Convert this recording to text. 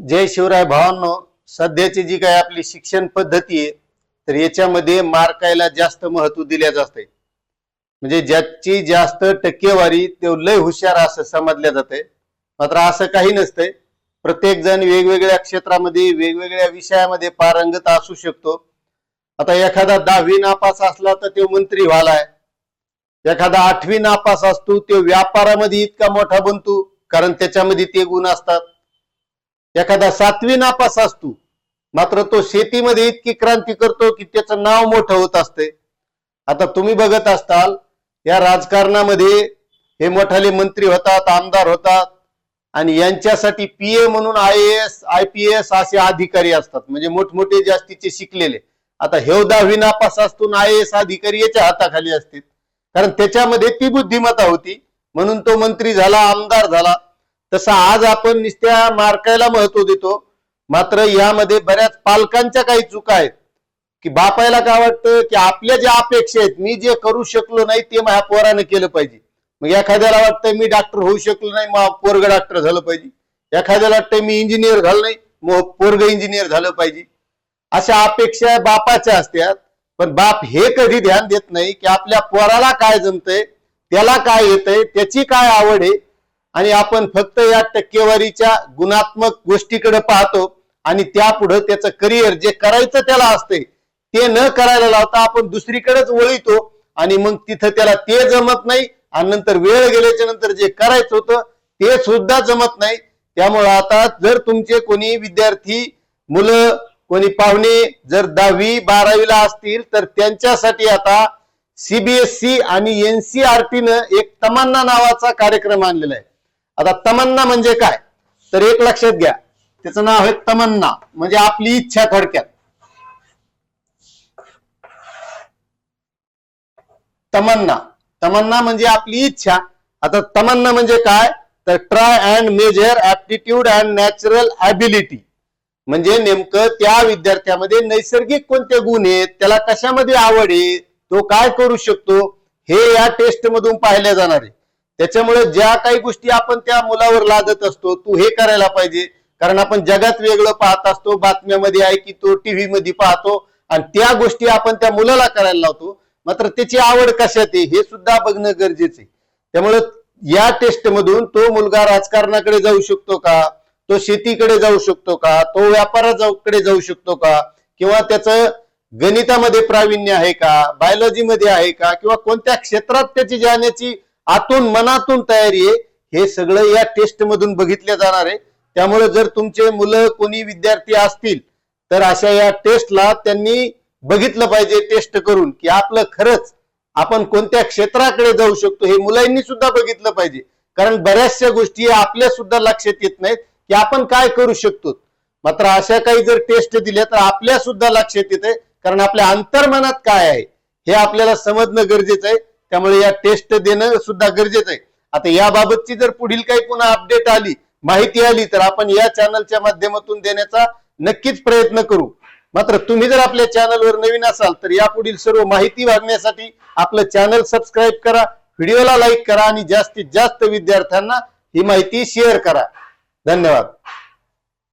जय शिवराय भावांनो सध्याची जी काही आपली शिक्षण पद्धती आहे तर याच्यामध्ये मार्कायला जास्त महत्त्व दिल्या जाते म्हणजे ज्याची जास्त टक्केवारी ते लय हुशार असं समजल्या जाते मात्र असं काही नसतंय. प्रत्येक जण वेगवेगळ्या क्षेत्रामध्ये वेगवेगळ्या विषयामध्ये पारंगत असू शकतो. आता एखादा दहावी नापास असला तर तो मंत्री व्हालाय एखादा आठवी नापास असतो तो व्यापारामध्ये इतका मोठा बनतो कारण त्याच्यामध्ये ते गुण असतात. एखादा सातवी नापास असतो मात्र तो शेतीमध्ये इतकी क्रांती करतो की त्याचं नाव मोठं होत असते. आता तुम्ही बघत असताल या राजकारणामध्ये हे मोठाले मंत्री होतात आमदार होतात आणि यांच्यासाठी पीए म्हणून I S I P S असे अधिकारी असतात. म्हणजे मोठमोठे जास्तीचे शिकलेले. आता हे दहावी नापास असतो आय एस अधिकारी याच्या हाताखाली असतील. कारण त्याच्यामध्ये ती बुद्धिमत्ता होती. म्हणून तो मंत्री झाला आमदार झाला. तसं आज आपण नुसत्या मार्कायला महत्त्व देतो. मात्र यामध्ये बऱ्याच पालकांच्या काही चुका आहेत. की बापायला काय वाटतं? की आपल्या ज्या अपेक्षा आहेत मी जे करू शकलो नाही ते माझ्या पोरानं केलं पाहिजे. मग एखाद्याला वाटतं मी डॉक्टर होऊ शकलो नाही मग पोरग डॉक्टर झालं पाहिजे. एखाद्याला वाटतं मी इंजिनियर झालं नाही मग पोरग इंजिनियर झालं पाहिजे. अशा अपेक्षा बापाच्या असतात. पण बाप हे कधी ध्यान देत नाही की आपल्या पोराला काय जमतंय त्याला काय येतंय त्याची काय आवड आहे आणि आपण फक्त या टक्केवारीच्या गुणात्मक गोष्टीकडे पाहतो आणि त्यापुढं त्याचं करिअर जे करायचं त्याला असतंय ते न करायला लावता आपण दुसरीकडेच वळितो आणि मग तिथं त्याला ते जमत नाही आणि नंतर वेळ गेल्याच्यानंतर जे करायचं होतं ते सुद्धा जमत नाही. त्यामुळं आता जर तुमचे कोणी विद्यार्थी मुलं कोणी पाहुणे जर दहावी बारावीला असतील तर त्यांच्यासाठी आता सीबीएसई आणि एनसीआरटीनं न एक तमन्ना नावाचा कार्यक्रम आणलेला आहे. आता तमन्ना म्हणजे काय? तर एक लक्षात घ्या. त्याचं नाव आहे तमन्ना. म्हणजे आपली इच्छा थोडक्यात. तमन्ना. तमन्ना म्हणजे आपली इच्छा. आता तमन्ना म्हणजे काय? तर try and measure aptitude and natural ability म्हणजे नेमकं त्या विद्यार्थ्यामध्ये नैसर्गिक कोणते गुण आहेत? त्याला कशामध्ये आवड आहे? तो काय करू शकतो? हे या टेस्ट मधून पाहिले जाणार आहे. त्याच्यामुळे ज्या काही गोष्टी आपण त्या मुलावर लादत असतो तू हे करायला पाहिजे. कारण आपण जगात वेगळं पाहत असतो बातम्यामध्ये आहे की तो टीव्ही मध्ये पाहतो आणि त्या गोष्टी आपण त्या मुलाला करायला लावतो. मात्र त्याची आवड कशात आहे हे सुद्धा बघणं गरजेचं आहे. त्यामुळे या टेस्ट मधून तो मुलगा राजकारणाकडे जाऊ शकतो का? तो शेतीकडे जाऊ शकतो का? तो व्यापाराकडे जाऊ शकतो का? किंवा त्याचं गणितामध्ये प्रावीण्य आहे का? बायोलॉजीमध्ये आहे का? किंवा कोणत्या क्षेत्रात त्याची जाण्याची आतून मनातून तयारी आहे. हे सगळं या टेस्ट मधून बघितलं जाणार आहे. त्यामुळे जर तुमचे मुलं कोणी विद्यार्थी असतील तर अशा या टेस्टला त्यांनी बघितलं पाहिजे टेस्ट करून की आपलं खरंच आपण कोणत्या क्षेत्राकडे जाऊ शकतो हे मुलांनी सुद्धा बघितलं पाहिजे. कारण बऱ्याचशा गोष्टी आपल्या सुद्धा लक्षात येत नाहीत की आपण काय करू शकतो. मात्र अशा काही जर टेस्ट दिल्या तर आपल्या सुद्धा लक्षात येते कारण आपल्या अंतर्मनात काय आहे हे आपल्याला समजणं गरजेचं आहे. त्यामुळे या टेस्ट देणं सुद्धा गरजेचं आहे. आता याबाबतची जर पुढील काही पुन्हा अपडेट आली माहिती आली तर आपण या चॅनलच्या माध्यमातून देण्याचा नक्कीच प्रयत्न करू. मात्र तुम्ही जर आपल्या चॅनलवर नवीन असाल तर यापुढील सर्व माहिती वागण्यासाठी आपलं चॅनल सबस्क्राईब करा व्हिडिओला लाईक करा आणि जास्तीत जास्त विद्यार्थ्यांना ही माहिती शेअर करा. धन्यवाद.